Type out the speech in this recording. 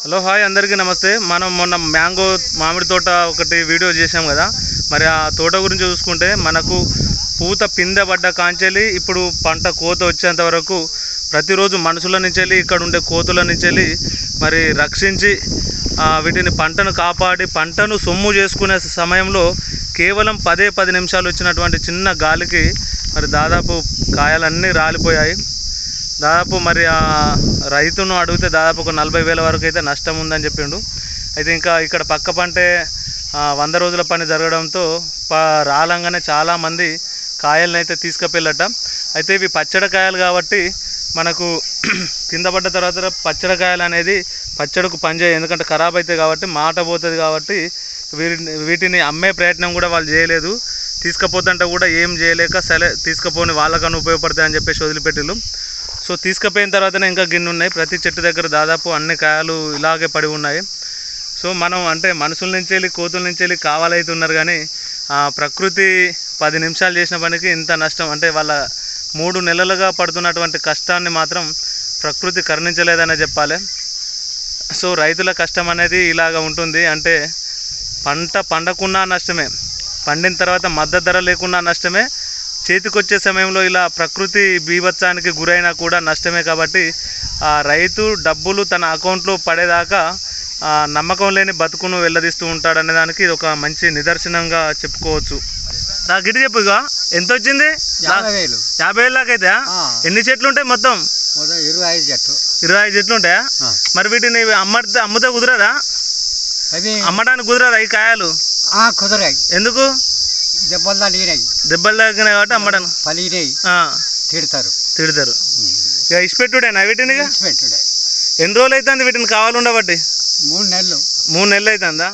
Hello hi అందరికీ నమస్తే. మనం మొన్న మ్యాంగో మామిడి తోట ఒకటి వీడియో చేసాం కదా. మరి ఆ తోట గురించి చూసుకుంటే మనకు పూత పిందె పడ్డ కాంచెలి ఇప్పుడు పంట కోత వచ్చేంత వరకు ప్రతిరోజు మనుషుల నుంచి వెళ్ళి ఇక్కడ ఉండే కోతుల నుంచి మరి రక్షించి వీటిని పంటను కాపాడి పంటను సొమ్ము చేసుకునే సమయంలో కేవలం పదే పది నిమిషాలు వచ్చినటువంటి చిన్న గాలికి మరి దాదాపు కాయలన్నీ రాలిపోయాయి. దాదాపు మరి ఆ రైతును అడిగితే దాదాపు ఒక నలభై వేల వరకు అయితే నష్టం ఉందని చెప్పిండు. అయితే ఇంకా ఇక్కడ పక్క పంటే వంద రోజుల పని జరగడంతో ప రాలంగానే చాలామంది కాయలను అయితే తీసుకుపెళ్ళట అయితే ఇవి పచ్చడికాయలు కాబట్టి మనకు కింద పడ్డ తర్వాత పచ్చడికాయలు అనేది పచ్చడికి పనిచేయ ఎందుకంటే ఖరాబ్ అవుతాయి కాబట్టి మాట పోతుంది కాబట్టి వీటిని వీటిని అమ్మే ప్రయత్నం కూడా వాళ్ళు చేయలేదు. తీసుకపోతుంటే కూడా ఏం చేయలేక సరే తీసుకుపోని వాళ్ళకన్నా ఉపయోగపడతాయి అని చెప్పేసి వదిలిపెట్టిళ్ళు. సో తీసుకుపోయిన తర్వాతనే ఇంకా గిన్నె ఉన్నాయి ప్రతి చెట్టు దగ్గర దాదాపు అన్ని కాయలు ఇలాగే పడి ఉన్నాయి. సో మనం అంటే మనుషుల నుంచి వెళ్ళి కోతుల నుంచి వెళ్ళి కావాలైతున్నారు కానీ ప్రకృతి పది నిమిషాలు చేసిన పనికి ఇంత నష్టం. అంటే వాళ్ళ మూడు నెలలుగా పడుతున్నటువంటి కష్టాన్ని మాత్రం ప్రకృతి కరుణించలేదనే చెప్పాలి. సో రైతుల కష్టం అనేది ఇలాగ ఉంటుంది. అంటే పంట పండకున్నా నష్టమే. పండిన తర్వాత మద్దతు ధర లేకున్నా నష్టమే. చేతికొచ్చే సమయంలో ఇలా ప్రకృతి బీభత్సానికి గురైనా కూడా నష్టమే కాబట్టి ఆ రైతు డబ్బులు తన అకౌంట్లో పడేదాకా నమ్మకం లేని బతుకును వెళ్ళదీస్తూ ఉంటాడనే దానికి ఇది ఒక మంచి నిదర్శనంగా చెప్పుకోవచ్చు. నా గిటి చెప్పు ఇక ఎంత వచ్చింది యాభై వేలు. యాభై వేలు దాకా అయితే ఆ, ఎన్ని చెట్లు ఉంటాయి మొత్తం ఇరవై ఐదు జట్టు ఇరవై ఐదు చెట్లు ఉంటాయా. మరి వీటిని అమ్మడితే అమ్ముతే కుదరదా? అమ్మడానికి కుదరదా ఈ కాయలు? కుదరాయి. ఎందుకు? దెబ్బలు తగిలినాయి. దెబ్బలు తగ్గినాయి కాబట్టి అమ్మడానికి పలిగినాయి. తిడతారు. తిడతారు. ఇక ఇచ్చిపెట్టుడేనా వీటిని ఇక? పెట్టుడే ఎన్ని రోజులు అవుతుంది వీటిని కావాలి ఉండబట్టి మూడు నెలలు. మూడు నెలలు అవుతుందా